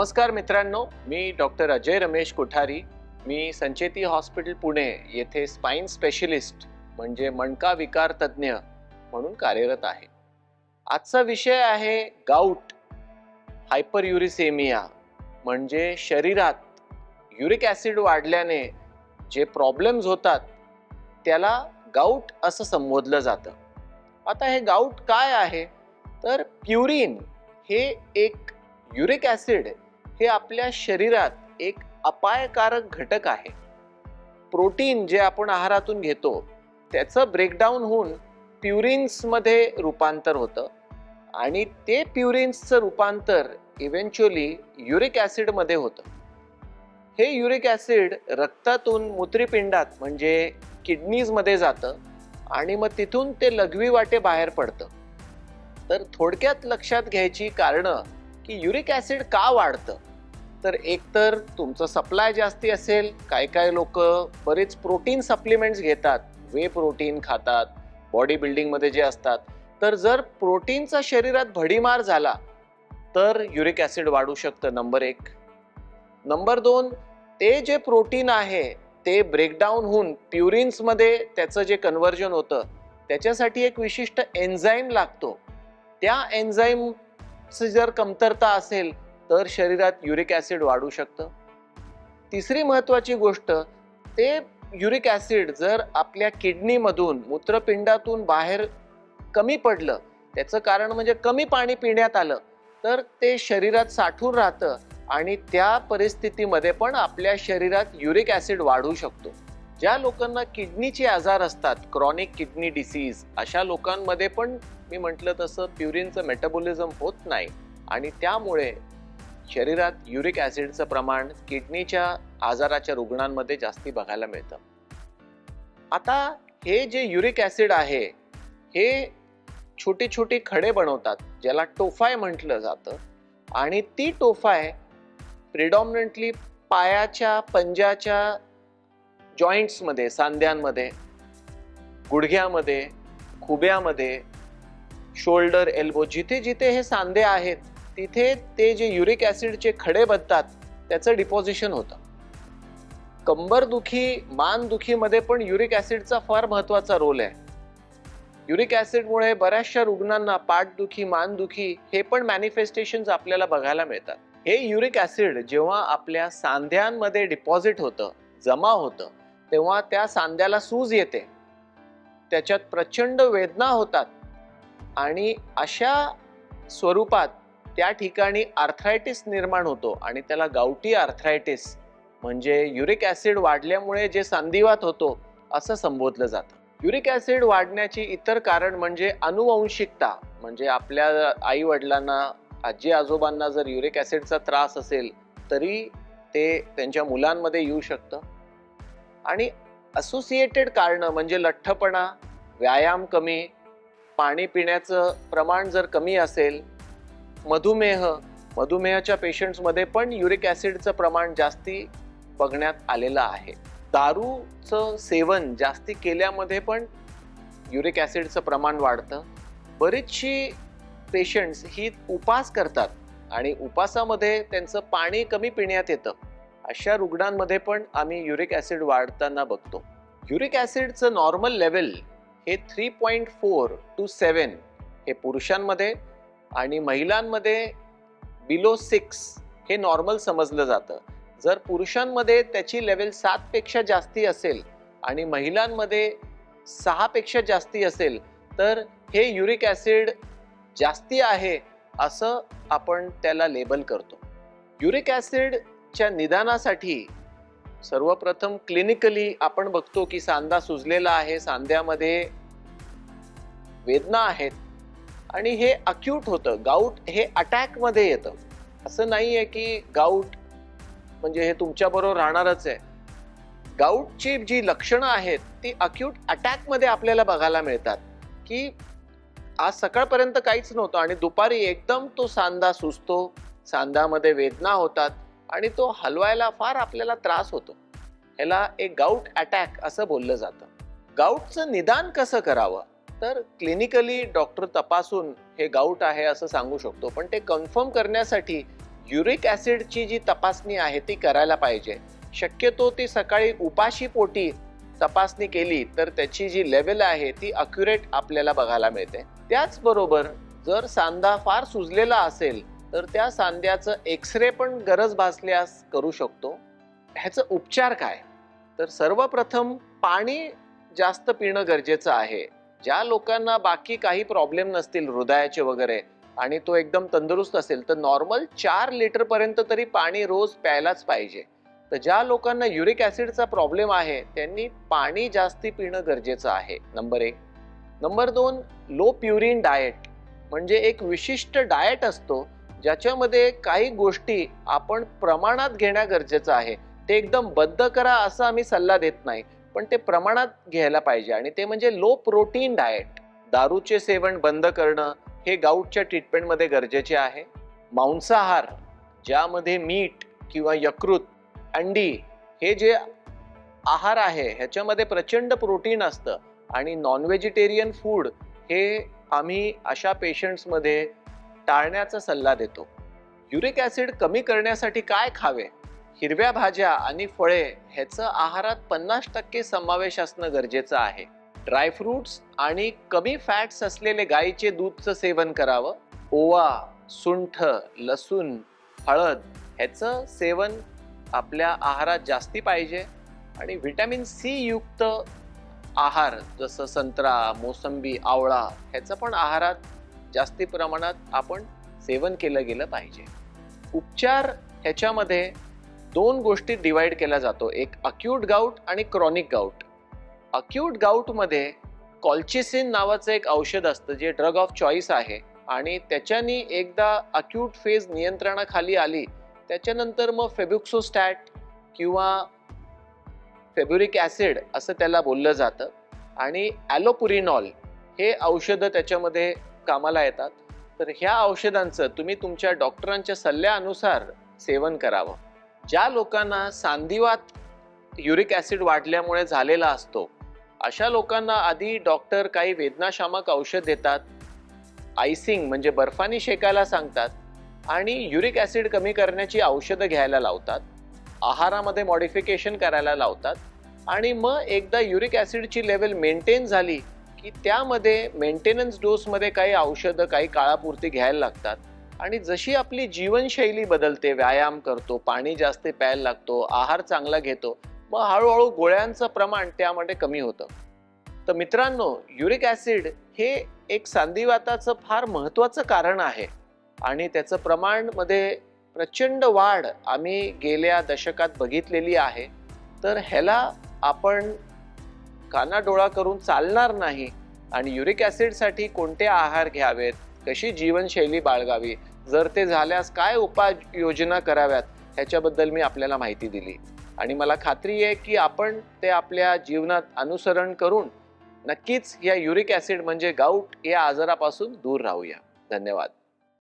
नमस्कार मित्रांनो मी डॉक्टर अजय रमेश कोठारी. मी संचेती हॉस्पिटल पुणे येथे स्पाईन स्पेशलिस्ट म्हणजे मणका विकार तज्ज्ञ म्हणून कार्यरत आहे. आजचा विषय आहे गाऊट हायपर युरिसेमिया म्हणजे शरीरात युरिक ॲसिड वाढल्याने जे प्रॉब्लेम्स होतात त्याला गाऊट असं संबोधलं जातं. आता हे गाऊट काय आहे? तर प्युरिन हे एक युरिक ॲसिड हे आपल्या शरीरात एक अपायकारक घटक आहे. प्रोटीन जे आपण आहारातून घेतो त्याचं ब्रेकडाऊन होऊन प्युरिन्समध्ये रूपांतर होतं. आणि ते प्युरिन्सचं रूपांतर इव्हेंच्युअली युरिक ॲसिडमध्ये होतं. हे युरिक ॲसिड रक्तातून मूत्रीपिंडात म्हणजे किडनीजमध्ये जातं आणि मग तिथून ते लघवी वाटे बाहेर पडतं. तर थोडक्यात लक्षात घ्यायची कारणं की युरिक ॲसिड का वाढतं? तर एकतर तुमचं सप्लाय जास्ती असेल काय काय लोक बरेच प्रोटीन सप्लिमेंट्स घेतात वे प्रोटीन खातात बॉडी बिल्डिंगमध्ये जे असतात. तर जर प्रोटीनचा शरीरात भडीमार झाला तर युरिक ॲसिड वाढू शकतं नंबर एक. नंबर दोन ते जे प्रोटीन आहे ते ब्रेकडाऊन होऊन प्युरिन्समध्ये त्याचं जे कन्व्हर्जन होतं त्याच्यासाठी एक विशिष्ट एन्झाईम लागतो. त्या एन्झाईमची जर कमतरता असेल तर शरीरात युरिक ॲसिड वाढू शकतं. तिसरी महत्त्वाची गोष्ट ते युरिक ॲसिड जर आपल्या किडनीमधून मूत्रपिंडातून बाहेर कमी पडलं त्याचं कारण म्हणजे कमी पाणी पिण्यात आलं तर ते शरीरात साठून राहतं आणि त्या परिस्थितीमध्ये पण आपल्या शरीरात युरिक ॲसिड वाढू शकतो. ज्या लोकांना किडनीचे आजार असतात क्रॉनिक किडनी डिसीज अशा लोकांमध्ये पण मी म्हटलं तसं प्युरिनचं मेटाबॉलिझम होत नाही आणि त्यामुळे शरीरात युरिक ॲसिडचं प्रमाण किडनीच्या आजाराच्या रुग्णांमध्ये जास्ती बघायला मिळतं. आता हे जे युरिक ॲसिड आहे हे छोटी छोटी खडे बनवतात ज्याला टोफाय म्हटलं जातं आणि ती टोफाय प्रिडॉमिनंटली पायाच्या पंजाच्या जॉईंट्समध्ये सांध्यांमध्ये गुडघ्यामध्ये खुब्यामध्ये शोल्डर एल्बो जिथे जिथे हे सांधे आहेत तिथे ते जे युरिक ॲसिडचे खडे बनतात त्याचं डिपॉझिशन होतं. कंबरदुखी मानदुखीमध्ये पण युरिक ॲसिडचा फार महत्त्वाचा रोल आहे. युरिक ॲसिडमुळे बऱ्याचशा रुग्णांना पाठदुखी मानदुखी हे पण मॅनिफेस्टेशन्स आपल्याला बघायला मिळतात. हे युरिक ॲसिड जेव्हा आपल्या सांध्यांमध्ये डिपॉझिट होतं जमा होतं तेव्हा त्या सांध्याला सूज येते. त्याच्यात प्रचंड वेदना होतात. आणि अशा स्वरूपात त्या ठिकाणी आर्थरायटिस निर्माण होतो आणि त्याला गावठी आर्थरायटिस म्हणजे युरिक ॲसिड वाढल्यामुळे जे सांधिवात होतो असं संबोधलं जातं. युरिक ॲसिड वाढण्याची इतर कारण म्हणजे अनुवंशिकता म्हणजे आपल्या आई वडिलांना आजी आजोबांना जर युरिक ॲसिडचा त्रास असेल तरी ते त्यांच्या मुलांमध्ये येऊ शकतं. आणि असोसिएटेड कारणं म्हणजे लठ्ठपणा व्यायाम कमी पाणी पिण्याचं प्रमाण जर कमी असेल मधुमेह मधुमेहाच्या पेशंट्समध्ये पण युरिक ॲसिडचं प्रमाण जास्ती बघण्यात आलेलं आहे. दारूचं सेवन जास्ती केल्यामध्ये पण युरिक ॲसिडचं प्रमाण वाढतं. बरीचशी पेशंट्स ही उपास करतात आणि उपासामध्ये त्यांचं पाणी कमी पिण्यात येतं. अशा रुग्णांमध्ये पण आम्ही युरिक ॲसिड वाढताना बघतो. युरिक ॲसिडचं नॉर्मल लेवल हे three point four two seven हे पुरुषांमध्ये आणि महिलांमध्ये बिलो सिक्स हे नॉर्मल समजलं जातं. जर पुरुषांमध्ये त्याची लेवल सातपेक्षा जास्ती असेल आणि महिलांमध्ये सहापेक्षा जास्ती असेल तर हे युरिक ॲसिड जास्ती आहे असं आपण त्याला लेबल करतो. युरिक ॲसिडच्या निदानासाठी सर्वप्रथम क्लिनिकली आपण बघतो की सांधा सुजलेला आहे सांध्यामध्ये वेदना आहेत. आणि हे अक्यूट होतं. गाऊट हे अटॅकमध्ये येतं. असं नाही आहे की गाऊट म्हणजे हे तुमच्याबरोबर राहणारच आहे. गाऊटची जी लक्षणं आहेत ती अक्यूट अटॅकमध्ये आपल्याला बघायला मिळतात. की आज सकाळपर्यंत काहीच नव्हतं आणि दुपारी एकदम तो सांधा सुचतो सांधामध्ये वेदना होतात आणि तो हलवायला फार आपल्याला त्रास होतो. ह्याला एक गाऊट अटॅक असं बोललं जातं. गाऊटचं निदान कसं करावं? तर क्लिनिकली डॉक्टर तपासून हे गाऊट आहे असं सांगू शकतो. पण ते कन्फर्म करण्यासाठी युरिक ॲसिडची जी तपासणी आहे ती करायला पाहिजे. शक्यतो ती सकाळी उपाशी पोटी तपासणी केली तर त्याची जी लेवल आहे ती अक्युरेट आपल्याला बघायला मिळते. त्याचबरोबर जर सांधा फार सुजलेला असेल तर त्या सांध्याचं एक्सरे पण गरज भासल्यास करू शकतो. ह्याचं उपचार काय? तर सर्वप्रथम पाणी जास्त पिणं गरजेचं आहे. ज्या लोकांना बाकी काही प्रॉब्लेम नसतील हृदयाचे वगैरे आणि तो एकदम तंदुरुस्त असेल तर नॉर्मल चार लिटर पर्यंत तरी पाणी रोज प्यायलाच पाहिजे. तर ज्या लोकांना युरिक ॲसिडचा प्रॉब्लेम आहे त्यांनी पाणी जास्ती पिणं गरजेचं आहे. नंबर एक. नंबर दोन लो प्युरिन डाएट म्हणजे एक विशिष्ट डाएट असतो ज्याच्यामध्ये काही गोष्टी आपण प्रमाणात घेणं गरजेचं आहे. ते एकदम बद्ध करा असा आम्ही सल्ला देत नाही. पण ते प्रमाणात घ्यायला पाहिजे. आणि ते म्हणजे लो प्रोटीन डाएट दारूचे सेवन बंद करणं हे गाऊटच्या ट्रीटमेंटमध्ये गरजेचे आहे. मांसाहार ज्यामध्ये मीठ किंवा यकृत अंडी हे जे आहार आहे ह्याच्यामध्ये प्रचंड प्रोटीन असतं. आणि नॉन व्हेजिटेरियन फूड हे आम्ही अशा पेशंट्समध्ये टाळण्याचा सल्ला देतो. युरिक ॲसिड कमी करण्यासाठी काय खावे? हिरव्या भाज्या आणि फळे ह्याचं आहारात पन्नास टक्के समावेश असणं गरजेचं आहे. ड्रायफ्रुट्स आणि कमी फॅट्स असलेले गाईचे दूधचं सेवन करावं. ओवा सुंठ लसूण हळद ह्याचं सेवन आपल्या आहारात जास्ती पाहिजे. आणि व्हिटॅमिन सी युक्त आहार जसं संत्रा मोसंबी आवळा ह्याचं पण आहारात जास्ती प्रमाणात आपण सेवन केलं गेलं पाहिजे. उपचार ह्याच्यामध्ये दोन गोष्टी डिवाइड केला जातो. एक अक्यूट गाऊट आणि क्रॉनिक गाऊट अक्यूट गाऊटमध्ये कॉल्चिसिन नावाचं एक औषध असतं जे ड्रग ऑफ चॉईस आहे. आणि त्याच्यानी एकदा अक्यूट फेज नियंत्रणाखाली आली त्याच्यानंतर मग फेब्युक्सोस्टॅट किंवा फेब्युरिक ॲसिड असं त्याला बोललं जातं. आणि ॲलोपुरिनॉल हे औषधं त्याच्यामध्ये कामाला येतात. तर ह्या औषधांचं तुम्ही तुमच्या डॉक्टरांच्या सल्ल्यानुसार सेवन करावं. ज्या लोकांना सांधिवात युरिक ॲसिड वाढल्यामुळे झालेला असतो अशा लोकांना आधी डॉक्टर काही वेदनाशामक औषध देतात. आयसिंग म्हणजे बर्फानी शेकायला सांगतात आणि युरिक ॲसिड कमी करण्याची औषधं घ्यायला लावतात. आहारामध्ये मॉडिफिकेशन करायला लावतात आणि मग एकदा युरिक ॲसिडची लेवल मेंटेन झाली की त्यामध्ये मेंटेनन्स डोसमध्ये काही औषधं काही काळापुरती घ्यायला लागतात. आणि जशी आपली जीवनशैली बदलते व्यायाम करतो पाणी जास्त प्यायला लागतो आहार चांगला घेतो मग हळूहळू गोळ्यांचं प्रमाण त्यामध्ये कमी होतं. तर मित्रांनो युरिक ॲसिड हे एक सांधिवाताचं फार महत्त्वाचं कारण आहे. आणि त्याचं प्रमाणमध्ये प्रचंड वाढ आम्ही गेल्या दशकात बघितलेली आहे. तर ह्याला आपण कानाडोळा करून चालणार नाही. आणि युरिक ॲसिडसाठी कोणते आहार घ्यावेत? कशी जीवनशैली बाळगावी? जर ते झाल्यास काय उपाययोजना कराव्यात? ह्याच्याबद्दल मी आपल्याला माहिती दिली. आणि मला खात्री आहे की आपण ते आपल्या जीवनात अनुसरण करून नक्कीच या युरिक ॲसिड म्हणजे गाऊट या आजारापासून दूर राहूया. धन्यवाद.